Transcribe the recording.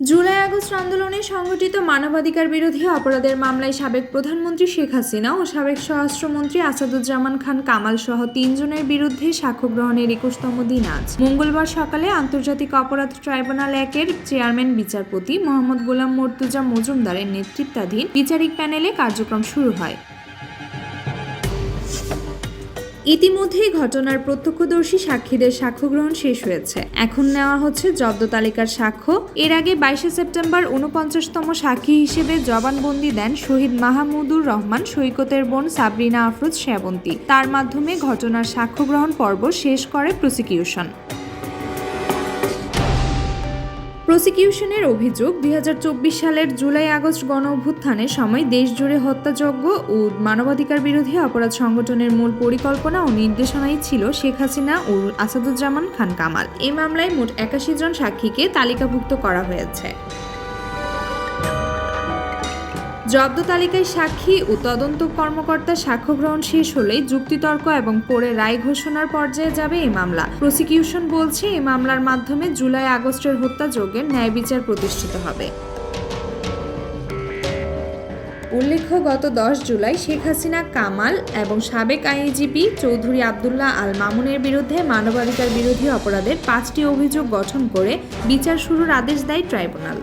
July August আন্দোলনে সংগঠিত মানবাধিকার বিরোধী অপরাধের মামলায় সাবেক প্রধানমন্ত্রী শেখ হাসিনা ও সাবেক স্বরাষ্ট্রমন্ত্রী আসাদুজ্জামান খান কামাল সহ তিনজনের বিরুদ্ধে সাক্ষ্য গ্রহণের একুশতম দিন আজ। মঙ্গলবার সকালে আন্তর্জাতিক অপরাধ ট্রাইব্যুনাল একের চেয়ারম্যান, বিচারপতি মোহাম্মদ গোলাম মর্তুজা মজুমদারের নেতৃত্বাধীন বিচারিক প্যানেলে কার্যক্রম শুরু হয়। ইতিমধ্যেই ঘটনার প্রত্যক্ষদর্শী সাক্ষীদের সাক্ষ্য গ্রহণ শেষ হয়েছে। এখন নেওয়া হচ্ছে জব্দ তালিকার সাক্ষ্য। এর আগে বাইশে সেপ্টেম্বর উনপঞ্চাশতম সাক্ষী হিসেবে জবানবন্দি দেন শহীদ মাহমুদুর রহমান, সৈকতের বোন সাবরিনা আফরোজ, শ্যাবন্তী। তার মাধ্যমে ঘটনার সাক্ষ্য গ্রহণ পর্ব শেষ করে প্রসিকিউশন। প্রসিকিউশনের অভিযোগ, দুই হাজার চব্বিশ সালের জুলাই আগস্ট গণ অভ্যুত্থানের সময় দেশজুড়ে হত্যাযজ্ঞ ও মানবাধিকার বিরোধী অপরাধ সংগঠনের মূল পরিকল্পনা ও নির্দেশনাই ছিল শেখ হাসিনা ও আসাদুজ্জামান খান কামাল। এই মামলায় মোট একাশি জন সাক্ষীকে তালিকাভুক্ত করা হয়েছে। জব্দ তালিকায় সাক্ষী ও তদন্ত কর্মকর্তা সাক্ষ্য গ্রহণ শেষ হলেই যুক্তিতর্ক এবং পরে রায় ঘোষণার পর্যায়ে যাবে এই মামলা। প্রসিকিউশন বলছে, এই মামলার মাধ্যমে জুলাই আগস্টের হত্যাযজ্ঞের ন্যায় বিচার প্রতিষ্ঠিত হবে। উল্লেখ্য, গত দশ জুলাই শেখ হাসিনা, কামাল এবং সাবেক আইজিপি চৌধুরী আবদুল্লাহ আল মামুনের বিরুদ্ধে মানবাধিকার বিরোধী অপরাধের পাঁচটি অভিযোগ গঠন করে বিচার শুরুর আদেশ দেয় ট্রাইব্যুনাল।